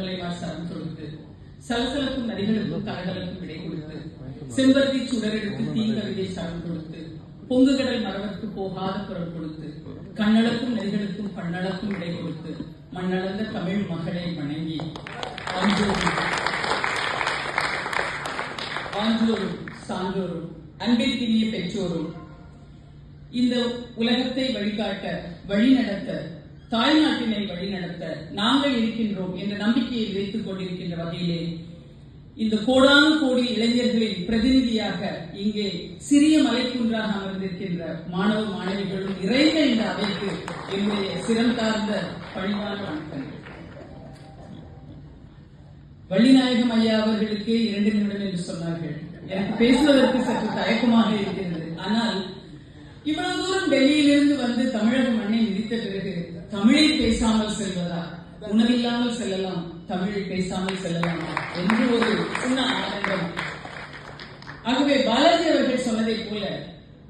திருமலைவார் சரம் தொடுத்து சலசலக்கும் நதிகளுக்கும் கலகலக்கும் விடை கொடுத்து செம்பருத்தி சுடரெடுத்து தீ கவிதை சரம் கொடுத்து பொங்கு கடல் மரவர்க்கு போகாத குரல் கொடுத்து கண்ணளக்கும் நதிகளுக்கும் பண்ணளக்கும் விடை கொடுத்து மண்ணளந்த தமிழ் மகளை வணங்கி ஆன்றோரும் சான்றோரும் அன்பிற்கினிய பெற்றோரும் இந்த உலகத்தை வழிகாட்ட வழிநடத்த தாய்நாட்டினை வழிநடத்த நாங்கள் இருக்கின்றோம் என்ற நம்பிக்கையை வைத்துக் கொண்டிருக்கின்ற வகையிலே இந்த கோடான கோடி இளைஞர்களின் பிரதிநிதியாக இங்கே சிறிய மலைக்குன்றாக அமர்ந்திருக்கின்ற மாணவ மாணவிகளும் இறைந்த இந்த அவைக்கு என்னுடைய சிரம் தார்ந்த பணிவான வணக்கங்கள். வள்ளிநாயகம் ஐயா அவர்களுக்கு இரண்டு நிமிடம் என்று சொன்னார்கள். எனக்கு பேசுவதற்கு சற்று தயக்கமாக இருக்கிறது. ஆனால் இவ்வளவு தூரம் டெல்லியிலிருந்து வந்து தமிழக மண்ணை மிதித்த பிறகு தமிழில் பேசாமல் செல்வதா? உணவில்லாமல் செல்லலாம் தமிழில் பேசாமல் செல்லலாம்? என்று ஒரு சின்ன ஆனந்தம். ஆகவே பாலாஜி அவர்கள் சொன்னதைப் போல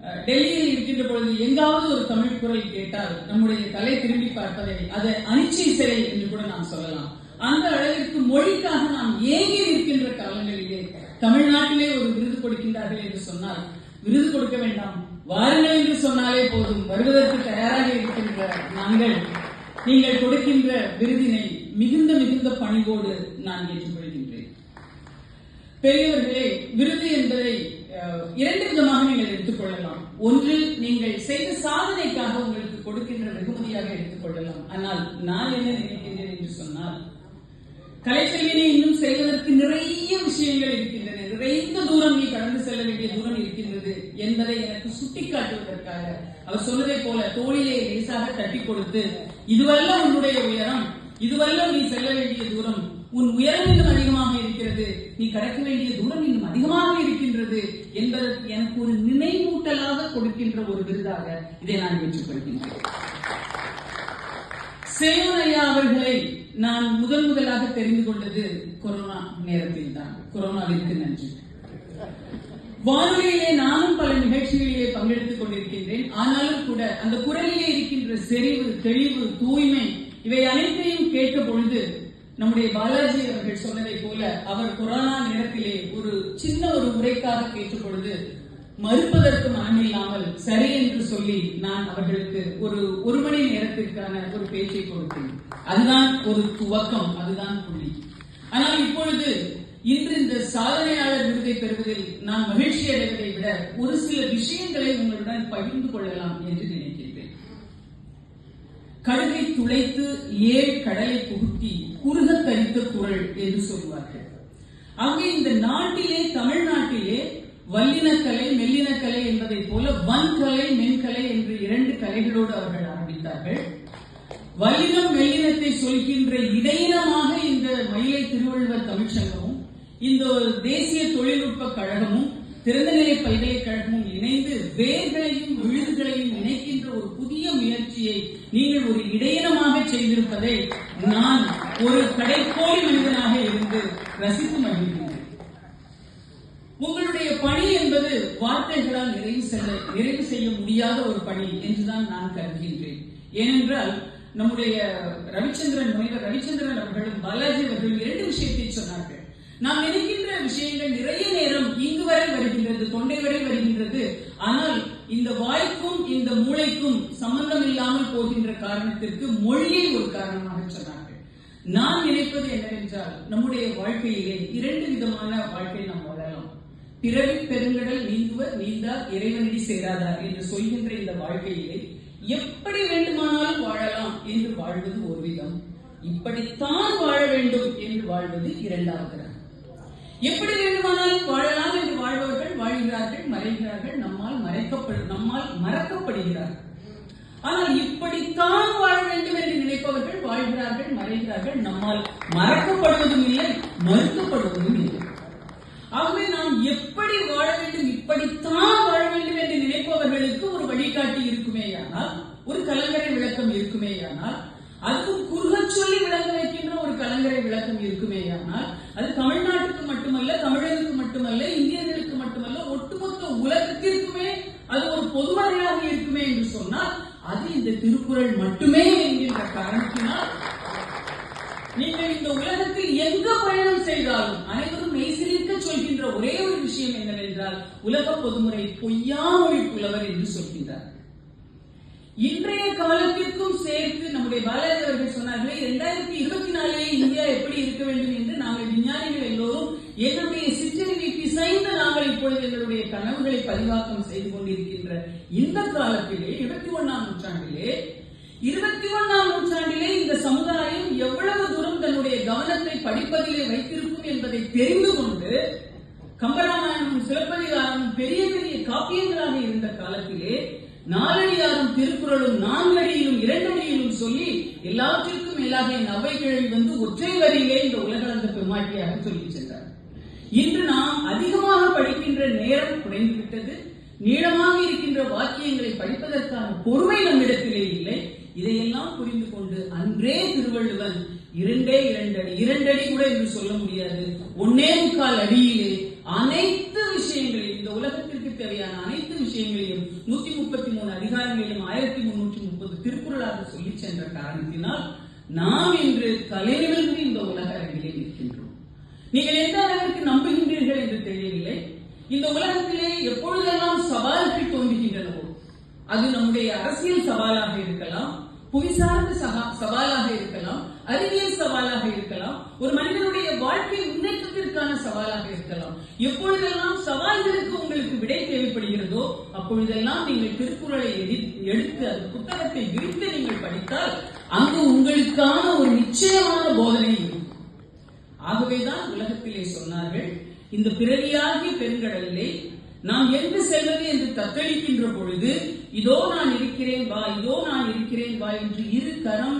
அஹ், டெல்லியில் இருக்கின்ற பொழுது எங்காவது ஒரு தமிழ் குரல் கேட்டால் நம்முடைய தலை திரும்பி பார்ப்பதை அது அனிச்சை சிறை என்று கூட நாம் சொல்லலாம். அந்த அளவிற்கு மொழிக்காக நாம் ஏங்கி இருக்கின்ற காலங்களிலே தமிழ்நாட்டிலே ஒரு விருது கொடுக்கின்றார்கள் என்று சொன்னால் விருது கொடுக்க வேண்டாம். வாருங்கள் என்று சொன்னாலே போதும். வருவதற்கு தயாராக இருக்கின்ற நாங்கள் நீங்கள் கொடுக்கின்ற விருதினை மிகுந்த மிகுந்த பணிவோடு நான் ஏற்றுக்கொள்கின்றேன். பெரியவர்களே விருது என்பதை அஹ், இரண்டு விதமாக நீங்கள் எடுத்துக்கொள்ளலாம் ஒன்று நீங்கள் செய்த சாதனைக்காக உங்களுக்கு கொடுக்கின்ற வெகுமதியாக எடுத்துக்கொள்ளலாம் ஆனால் நான் என்ன நினைக்கின்றேன் என்று சொன்னால் கலைச்செல்வினை இன்னும் செய்வதற்கு நிறைய விஷயங்கள் இருக்கின்றன. நிறைந்த தூரம் நீ கடந்து செல்ல வேண்டிய தூரம் இருக்கின்றது என்பதை எனக்கு சுட்டிக்காட்டுவதற்காக அவர் சொன்னதை போல தோளிலே லேசாக தட்டி கொடுத்து இதுவல்ல உன்னுடைய உயரம் இதுவல்ல நீ செல்ல வேண்டிய தூரம் உன் உயரம் இன்னும் அதிகமாக இருக்கிறது நீ கடக்க வேண்டிய தூரம் இன்னும் அதிகமாக இருக்கின்றது என்பதற்கு எனக்கு ஒரு நினைவூட்டலாக கொடுக்கின்ற ஒரு விருதாக இதை நான் ஏற்றுக்கொள்கின்றேன். சேவனையா அவர்களை நான் முதல் முதலாக தெரிந்து கொண்டது கொரோனா நேரத்தில் தான் கொரோனாவிற்கு நன்றி. வானொலியிலே நானும் பல நிகழ்ச்சிகளிலே பங்கெடுத்துக் கொண்டிருக்கின்றேன். ஆனாலும் கூட அந்த குரலிலே இருக்கின்ற செறிவு தெளிவு தூய்மை இவை அனைத்தையும் கேட்ட பொழுது நம்முடைய பாலாஜி அவர்கள் சொன்னதை போல அவர் கொரோனா நேரத்திலே ஒரு சின்ன ஒரு உரைக்காக கேட்ட பொழுது மறுப்பதற்கு மனமில்லாமல் சரி என்று சொல்லி நான் அவர்களுக்கு ஒரு ஒரு மணி நேரத்திற்கான ஒரு பேச்சை கொடுத்தேன். அதுதான் ஒரு துவக்கம் அதுதான் புள்ளி. ஆனால் இப்பொழுது இன்று இந்த சாதனையாளர் விருதை பெறுவதில் நான் மகிழ்ச்சி அடைவதை விட ஒரு சில விஷயங்களை உங்களுடன் பகிர்ந்து கொள்ளலாம் என்று நினைக்கின்றேன். கழுகை துளைத்து ஏழ் கடலை புகுத்தி குறுக தரித்த குரல் என்று சொல்வார்கள். ஆகவே இந்த நாட்டிலே தமிழ்நாட்டிலே வல்லினக்கலை மெல்லினக்கலை என்பதைப் போல வன்கலை மென்கலை என்று இரண்டு கலைகளோடு அவர்கள் ஆரம்பித்தார்கள். வல்லினம் மெல்லினத்தை சொல்கின்ற இடையினமாக இந்த மயிலை திருவள்ளுவர் தமிழ்ச்சங்கமும் இந்த தேசிய தொழில்நுட்ப கழகமும் திறந்தநிலை பல்கலைக்கழகமும் இணைந்து வேர்களையும் விழுதுகளையும் இணைக்கின்ற ஒரு புதிய முயற்சியை நீங்கள் ஒரு இடையினமாக செய்திருப்பதை நான் ஒரு கடைக்கோடி மனிதனாக இருந்து ரசித்து மகிழ்கிறேன். உங்களுடைய பணி என்பது வார்த்தைகளால் நிறைவு செல்ல நிறைவு செய்ய முடியாத ஒரு பணி என்றுதான் நான் கருதுகின்றேன். ஏனென்றால் நம்முடைய ரவிச்சந்திரன் முனைவர் ரவிச்சந்திரன் அவர்களும் பாலாஜி அவர்களும் இரண்டு விஷயத்தை சொன்னார்கள். நாம் நினைக்கின்ற விஷயங்கள் நிறைய நேரம் இங்கு வரை வருகின்றது தொண்டை வரை வருகின்றது. ஆனால் இந்த வாய்க்கும் இந்த மூளைக்கும் சம்பந்தம் இல்லாமல் போகின்ற காரணத்திற்கு மொழியை ஒரு காரணமாக சொன்னார்கள். நான் நினைப்பது என்னவென்றால் நம்முடைய வாழ்க்கையிலே இரண்டு விதமான வாழ்க்கை நாம் வாழலாம். பிறவி பெருங்கடல் நீந்துவர் நீந்தார் இறைவனடி சேராதார் என்று சொல்கின்ற இந்த வாழ்க்கையிலே எப்படி வேண்டுமானாலும் வாழலாம் என்று வாழ்வது ஒரு விதம் இப்படித்தான் வாழ வேண்டும் என்று வாழ்வது இரண்டாவது எப்படி வேண்டுமானாலும் வாழலாம் என்று வாழ்பவர்கள் வாழ்கிறார்கள் மறைகிறார்கள் நம்மால் மறைக்கப்படு நம்மால் மறக்கப்படுகிறார்கள். ஆனால் இப்படித்தான் வாழ வேண்டும் என்று நினைப்பவர்கள் வாழ்கிறார்கள் மறைகிறார்கள் நம்மால் மறக்கப்படுவதும் இல்லை மறுக்கப்படுவதும் இல்லை. ஆகவே நாம் எப்படி வாழ வேண்டும் இப்படித்தான் வாழ வேண்டும் என்று நினைப்பவர்களுக்கு ஒரு வழிகாட்டி இருக்குமேயானால் ஒரு கலங்கரை விளக்கம் இருக்குமேயானால் அதுவும் குறுக சொல்லி விளங்க வைக்கின்ற ஒரு கலங்கரை விளக்கம் இருக்குமேயானால் அது தமிழ்நாட்டுக்கு மட்டுமல்ல தமிழருக்கு மட்டுமல்ல இந்தியர்களுக்கு மட்டுமல்ல ஒட்டுமொத்த உலகத்திற்குமே அது ஒரு பொதுமறையாக இருக்குமே என்று சொன்னால் அது இந்த திருக்குறள் மட்டுமே என்கின்ற காரணத்தினால் நீங்கள் இந்த உலகத்தில் எங்க பயணம் செய்தாலும் அனைவரும் மெய்சிலி சொல்கின்ற ஒரே ஒரு விஷயம் என்னவென்றால் உலக பொதுமுறை பொய்யாமொழி புலவர் என்று சொல்கின்றார். இன்றைய காலத்திற்கும் சேர்த்து நம்முடைய பாலாஜி அவர்கள் சொன்னார்களே இரண்டாயிரத்தி இருபத்தி நாலிலே இந்தியா எப்படி இருக்க வேண்டும்? என்று நாங்கள் விஞ்ஞானிகள் எல்லோரும் என்னுடைய சிற்றறிவை பிசைந்த நாங்கள் இப்பொழுது எங்களுடைய கனவுகளை பதிவாக்கம் செய்து கொண்டிருக்கின்ற இந்த காலத்திலே இருபத்தி ஒன்னாம் நூற்றாண்டிலே இருபத்தி ஒன்னாம் நூற்றாண்டிலே இந்த சமுதாயம் எவ்வளவு கவனத்தை படிப்பதிலே வைத்திருக்கும் என்பதை தெரிந்து கொண்டு கம்பராமாயணம் சிலப்பதிகாரமும் பெரிய பெரிய காப்பியங்களாக இருந்த காலத்திலே நாலடியாரும் திருக்குறளும் நான்கடியிலும் இரண்டடியிலும் சொல்லி எல்லாவற்றிற்கும் மேலாக என் அவை வந்து ஒற்றை வரியிலே இந்த உலகளந்த பெருமாட்டியாக சொல்லி சென்றார். இன்று நாம் அதிகமாக படிக்கின்ற நேரம் குறைந்து விட்டது நீளமாக இருக்கின்ற வாக்கியங்களை படிப்பதற்கான பொறுமை நம்மிடத்திலே இல்லை. இதையெல்லாம் புரிந்து கொண்டு அன்றே திருவள்ளுவன் இரண்டே இரண்டடி. இரண்டடி கூட என்று சொல்ல முடியாது. ஒன்னே முக்கால் அடியிலே அனைத்து விஷயங்களையும் இந்த உலகத்திற்கு தேவையான அனைத்து விஷயங்களையும் நூத்தி முப்பத்தி மூணு அதிகாரங்களையும் ஆயிரத்தி முன்னூற்றி முப்பது திருக்குறளாக சொல்லி சென்ற காரணத்தினால் நாம் இன்று தலைநிமிர்ந்து இந்த உலக அரங்கிலே நிற்கின்றோம். நீங்கள் எந்த அளவிற்கு நம்புகின்றீர்கள் என்று தெரியவில்லை. இந்த உலகத்திலே எப்பொழுதெல்லாம் சவால்கள் தோன்றுகின்றனவோ அது நம்முடைய அரசியல் சவாலாக இருக்கலாம் புவிசார்ந்த சகா- சவாலாக இருக்கலாம் அறிவியல் சவாலாக இருக்கலாம் ஒரு மனிதனுடைய வாழ்க்கை முன்னேற்றத்திற்கான சவாலாக இருக்கலாம். எப்பொழுதெல்லாம் சவால்களுக்கு உங்களுக்கு விடை தேவைப்படுகிறதோ அப்பொழுதெல்லாம் நீங்கள் திருக்குறளை எடுத்து அந்த புத்தகத்தை விரித்து நீங்கள் படித்தால் அங்கு உங்களுக்கான ஒரு நிச்சயமான போதனை இருக்கும். ஆகவேதான் உலகத்திலே சொன்னார்கள் இந்த பிறவியாகிய பெருங்கடலிலே நாம் எங்கு செல்வது என்று தத்தளிக்கின்ற பொழுது இதோ நான் இருக்கிறேன் வா இதோ நான் இருக்கிறேன் வா என்று இரு கரம்